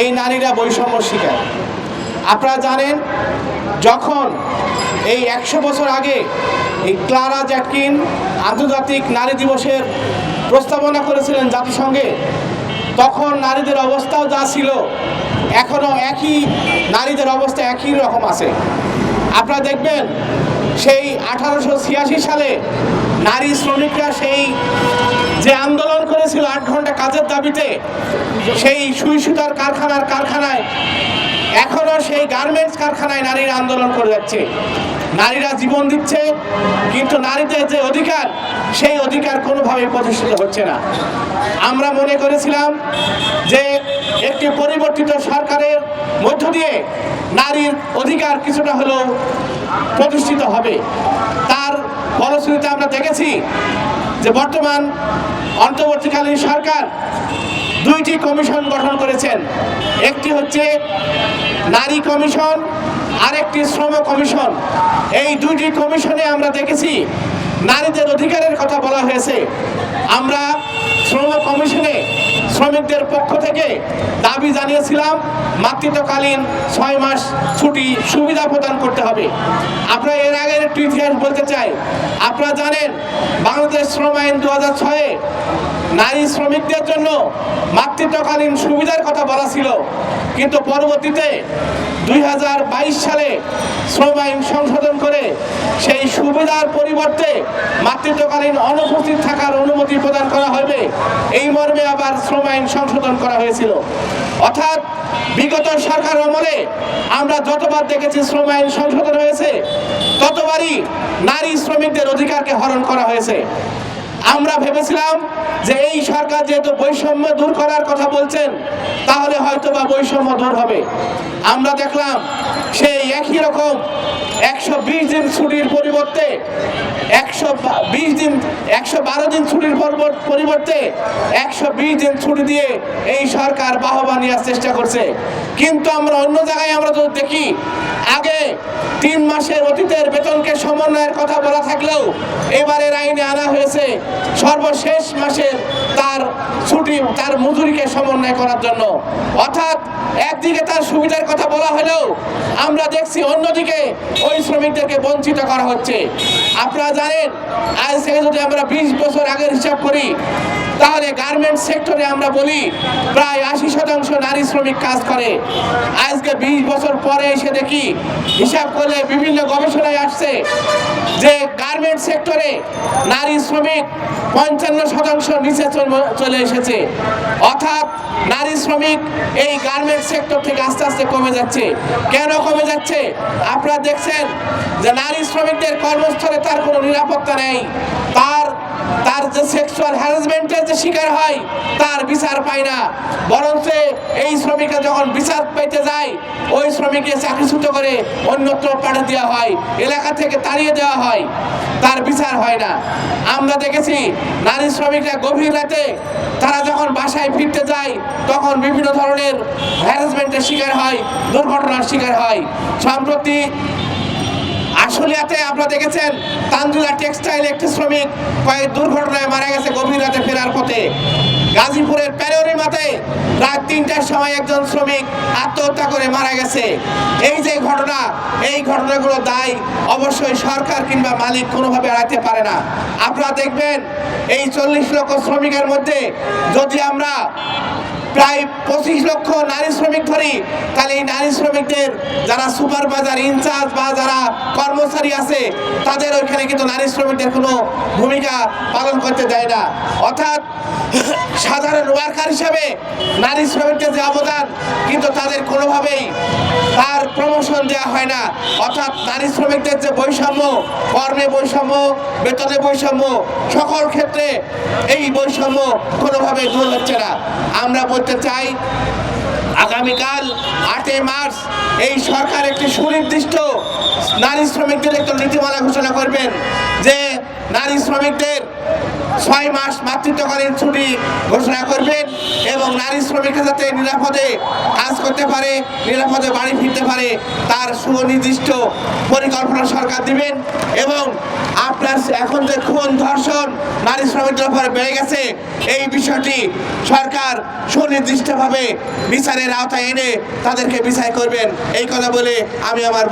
এই নারীরা বৈষম্য শিকার। আপনারা জানেন, যখন এই একশো বছর আগে এই ক্লারা জ্যাটকিন আন্তর্জাতিক নারী দিবসের প্রস্তাবনা করেছিলেন জাতিসংঘে, তখন নারীদের অবস্থাও যা ছিল এখনও একই, নারীদের অবস্থা একই রকম আছে। আপনারা দেখবেন, সেই আঠারোশো ছিয়াশি সালে নারী শ্রমিকরা সেই যে আন্দোলন করেছিল আট ঘণ্টা কাজের দাবিতে। সেই সুই সুতার কারখানার কারখানায় এখনও সেই গার্মেন্টস কারখানায় নারীরা আন্দোলন করে যাচ্ছে। নারীরা জীবন দিচ্ছে, কিন্তু নারীদের যে অধিকার, সেই অধিকার কোনোভাবে প্রতিষ্ঠিত হচ্ছে না। আমরা মনে করেছিলাম যে একটি পরিবর্তিত সরকারের মধ্য দিয়ে নারীর অধিকার কিছুটা হলেও প্রতিষ্ঠিত হবে। তার ফলশ্রুতিতে আমরা দেখেছি যে বর্তমান অন্তর্বর্তীকালীন সরকার দুইটি কমিশন গঠন করেছেন। একটি হচ্ছে নারী কমিশন আর একটি শ্রম কমিশন। এই দুইটি কমিশনে আমরা দেখেছি, নারীদের অধিকারের কথা বলা হয়েছে। আমরা শ্রম কমিশনে শ্রমিকদের পক্ষ থেকে দাবি জানিয়েছিলাম, মাতৃত্বকালীন ছয় মাস ছুটি সুবিধা প্রদান করতে হবে। আপনারা এর আগের একটু ইতিহাস বলতে চাই। আপনারা জানেন, বাংলাদেশ শ্রম আইন দু হাজার ছয়ে নারী শ্রমিকদের জন্য মাতৃত্বকালীন সুবিধার কথা বলা ছিল। কিন্তু পরবর্তীতে দুই হাজার বাইশ সালে শ্রম আইন সংশোধন করে সেই সুবিধার পরিবর্তে মাতৃত্বকালীন অনুপস্থিত থাকার অনুমতি প্রদান করা হবে। এই মর্মে আবার শ্রম আইন সংশোধন করা হয়েছিল। অর্থাৎ বিগত সরকার আমলে আমরা যতবার দেখেছি শ্রম আইন সংশোধন হয়েছে, ততবারই নারী শ্রমিকদের অধিকারকে হরণ করা হয়েছে। আমরা ভেবেছিলাম যে এই সরকার যেহেতু বৈষম্য দূর করার কথা বলছেন, তাহলে হয়তো বা বৈষম্য দূর হবে। আমরা দেখলাম সেই একই রকম একশো বিশ দিন ছুটির পরিবর্তে, একশো বিশ দিন, একশো বারো দিন ছুটির পরবর- পরিবর্তে একশো বিশ দিন ছুটি দিয়ে এই সরকার বাহবা নেওয়ার চেষ্টা করছে। কিন্তু আমরা অন্য জায়গায় আমরা তো দেখি আগে তিন মাসের অতীতের বেতনকে সমন্বয়ের কথা বলা থাকলেও এবারের আইনে আনা হয়েছে সর্বশেষ মাসের তার ছুটি, তার মজুরিকে সমন্বয় করার জন্য। অর্থাৎ একদিকে তার সুবিধার কথা বলা হলেও আমরা দেখছি অন্যদিকে ওই শ্রমিকদেরকে বঞ্চিত করা হচ্ছে। আপনারা জানেন, আজ থেকে যদি আমরা বিশ বছর আগের হিসাব করি তাহলে গার্মেন্টস সেক্টরে আমরা বলি, প্রায় আশি শতাংশ নারী শ্রমিক কাজ করে। আজকে বিশ বছর পরে এসে দেখি, হিসাব করলে বিভিন্ন গবেষণায় আসছে যে গার্মেন্টস সেক্টরে নারী শ্রমিক পঞ্চান্ন শতাংশ নিচে চল- এসেছে। অর্থাৎ নারী শ্রমিক এই গার্মেন্টস সেক্টর থেকে আস্তে আস্তে কমে যাচ্ছে। কেন কমে যাচ্ছে? আপনারা দেখছেন যে নারী শ্রমিকদের কর্মস্থলে তার কোনো নিরাপত্তা নেই। তার তার যে সেক্সুয়াল হ্যারাসমেন্টের শিকার হয়, তার বিচার পায় না। বরঞ্চ এই শ্রমিকরা যখন বিচার পেতে যায়, ওই শ্রমিককে চাকরিচ্যুত করে অন্যত্র পাঠিয়ে দেওয়া হয়, এলাকা থেকে তাড়িয়ে দেওয়া হয়। তার বিচার হয় না। আমরা দেখেছি, নারী শ্রমিকরা গভীর রাতে তারা যখন বাসায় ফিরতে যায়, তখন বিভিন্ন ধরনের হ্যারাসমেন্টের শিকার হয়, দুর্ঘটনার শিকার হয়। সম্প্রতি আশুলিয়াতে আপনারা দেখেছেন তান্দুলা টেক্সটাইল একটি শ্রমিক কয়েক দুর্ঘটনায় মারা গেছে গভীর রাতে ফেরার পথে। গাজীপুরের প্যারোরি মাঠে রাত তিনটার সময় একজন শ্রমিক আত্মহত্যা করে মারা গেছে। এই যে ঘটনা, এই ঘটনাগুলো দায়, অবশ্যই সরকার কিংবা মালিক কোনোভাবে এড়াতে পারে না। আপনারা দেখবেন, এই চল্লিশ লক্ষ শ্রমিকের মধ্যে যদি আমরা প্রায় পঁচিশ লক্ষ নারী শ্রমিক ধরি তাহলে এই নারী শ্রমিকদের যারা সুপারভাইজার ইনচার্জ বা যারা কর্মচারী আছে, তাদের ওইখানে কিন্তু নারী শ্রমিকদের কোনো ভূমিকা পালন করতে দেয় না। অর্থাৎ সাধারণ ওয়ার্কার হিসাবে নারী শ্রমিকদের যে অবদান, কিন্তু তাদের কোনোভাবেই প্রমোশন দেওয়া হয় না। অর্থাৎ নারী শ্রমিকদের যে বৈষম্য, কর্মে বৈষম্য, বেতনে বৈষম্য, সকল ক্ষেত্রে এই বৈষম্য কোনোভাবে দূর হচ্ছে না। আমরা বলতে চাই, আগামীকাল আটই মার্চ এই সরকার একটি সুনির্দিষ্ট নারী শ্রমিকদের একটা নীতিমালা ঘোষণা করবেন যে নারী শ্রমিকদের ছয় মাস মাতৃত্বকালীন ছুটি ঘোষণা করবেন এবং নারী শ্রমিকরা যাতে নিরাপদে কাজ করতে পারে, নিরাপদে বাড়ি ফিরতে পারে, তার সুনির্দিষ্ট পরিকল্পনা সরকার দিবেন এবং আপনার এখন যে খুন, ধর্ষণ নারী শ্রমিকদের উপরে বেড়ে গেছে, এই বিষয়টি সরকার সুনির্দিষ্টভাবে বিচারের আওতায় এনে তাদেরকে বিচার করবেন। এই কথা বলে আমি আমার